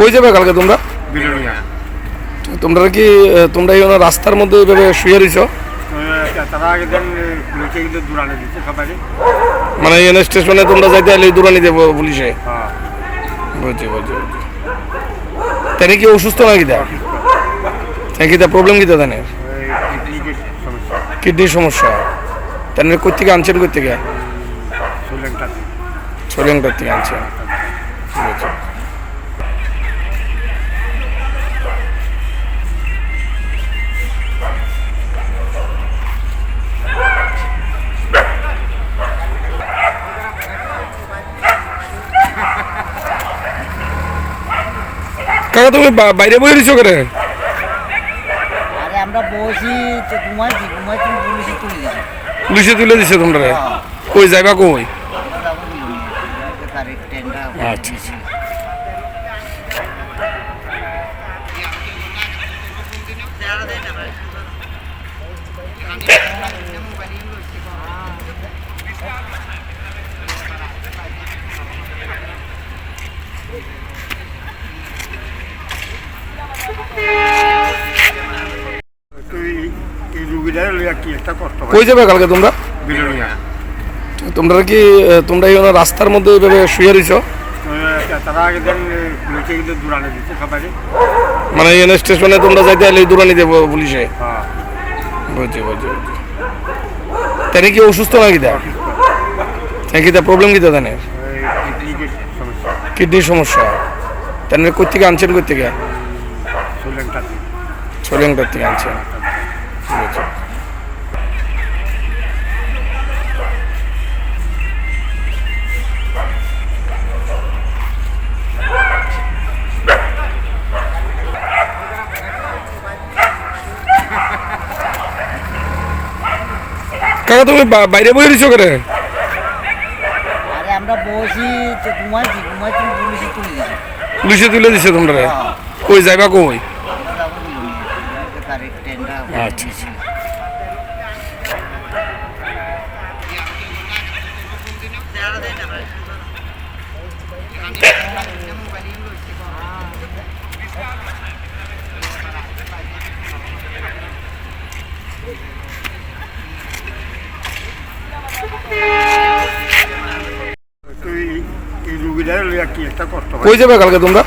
কই যাবে কালকে তোমরা? তোমরা কি তোমরা এই রাস্তার মধ্যে এইভাবে শুয়ে রয়েছো সবাই মানে এনে স্টেশনে তোমরা যাইতে এলে দূরানি দেবো পুলিশে? হ্যাঁ। বুঝছি বুঝছি বুঝছি। কি অসুস্থ নাকি তা? তাই কি তা প্রবলেম কি তা তাই কিডনির সমস্যা। সমস্যা তাই কোথেকে আনছেন কোথেকে শ্রীলঙ্কা সোরিয়াংটার থেকে আনছেন। কাকা তুমি বাইরে বই দিছো করে আরে আমরা বসি তো ঘুমাইছি তুমি পুলিশে তুলে দিছে? পুলিশে তুলে দিছো তোমরা? হ্যাঁ। কই যাইবা কই? যাব আচ্ছা আচ্ছা তুই এই রুগীটা লইয়া কি একটা কষ্ট কই যাবে কালকে তোমরা? তোমরা কি তোমরা এই রাস্তার মধ্যে এইভাবে শুয়ে রয়েছো মানে এনে স্টেশনে তোমরা যাইতে এলে দূরানি দেবো পুলিশে? হ্যাঁ। বুঝছি বুঝছি বুঝছি। কি অসুস্থ নাকি তা? তাই কি তা প্রবলেম কি তা তাই ওই কিডনির সমস্যা। সমস্যা তাই কোথেকে আনছেন কোথেকে শ্রীলঙ্কা সোরিয়াংটার থেকে আনছেন। ঠিক কাকা তুমি বাইরে বসে দিছো করে আরে আমরা বসি তো ঘুমাইছি পুলিশে তুলে দিছে? পুলিশে তুলে দিছো তোমরা। হ্যাঁ। কই যাইবা কই? আচ্ছা আচ্ছা তুই এই রুগীটা লইয়া কি একটা কষ্ট কই যাবে কালকে তোমরা?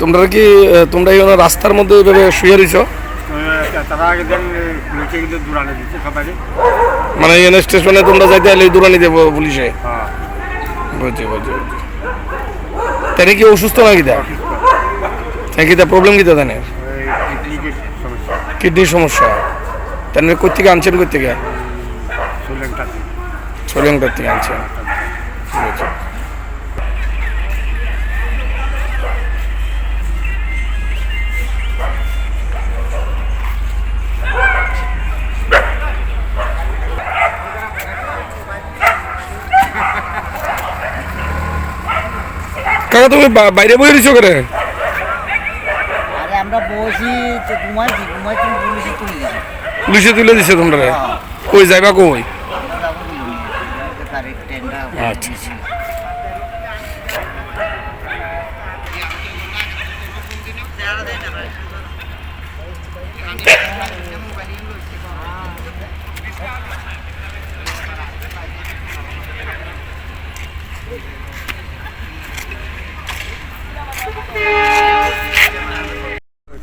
তোমরা কি তোমরা এই রাস্তার মধ্যে এইভাবে শুয়ে রয়েছো মানে এনে স্টেশনে তোমরা যাইতে এলে দূরানি দেবো পুলিশে? হ্যাঁ। বুঝছি বুঝছি বুঝছি। তাই কি অসুস্থ নাকি তা তাই কি তা প্রবলেম কি তা তাই কিডনির সমস্যা। সমস্যা। তাই কোথেকে আনছেন কোথেকে শ্রীলঙ্কা সোরিয়াংটার থেকে আনছেন। ঠিক কাকা তুমি বাইরে বই দিছো করে আরে আমরা বসি তো ঘুমাইছি ঘুমাইছি পুলিশে তুলে দিছে পুলিশে তুলে দিছে তোমরা? হ্যাঁ। কই যাইবা কই? আচ্ছা আচ্ছা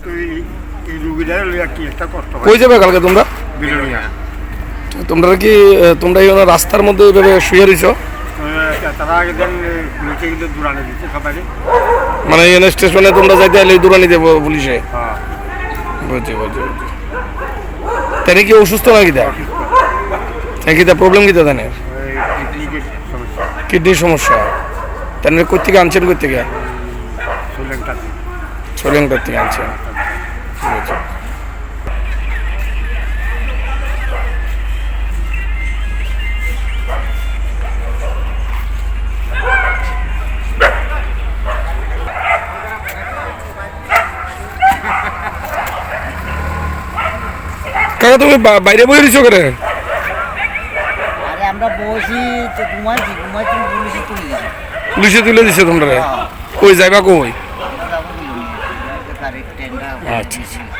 তুই লইয়া কি একটা কষ্ট কই যাবে কালকে তোমরা? বিলুনিয়া তোমরা কি তোমরা এই রাস্তার মধ্যে এইভাবে শুয়ে রয়েছো তারা আগে দেন পুলিশে কিন্তু দূরানে দিচ্ছে সবাই মানে এনে স্টেশনে তোমরা যাইতে এলে দূরানি দেবো পুলিশে? হ্যাঁ। বুঝছি কি অসুস্থ নাকি তা? তাই তা প্রবলেম কি তা কিডনির সমস্যা। সমস্যা। তাই কোথেকে আনছেন শ্রীলঙ্কা সোরিয়াংটার থেকে আনছেন। কাকা তুমি বাইরে বই দিছো করে আরে আমরা বসি তো ঘুমাইছি ঘুমাইছি পুলিশে তুলে দিছে। পুলিশে তুলে দিছো তোমরা? ওই কই যাইবা কই? আচ্ছা। আচ্ছা।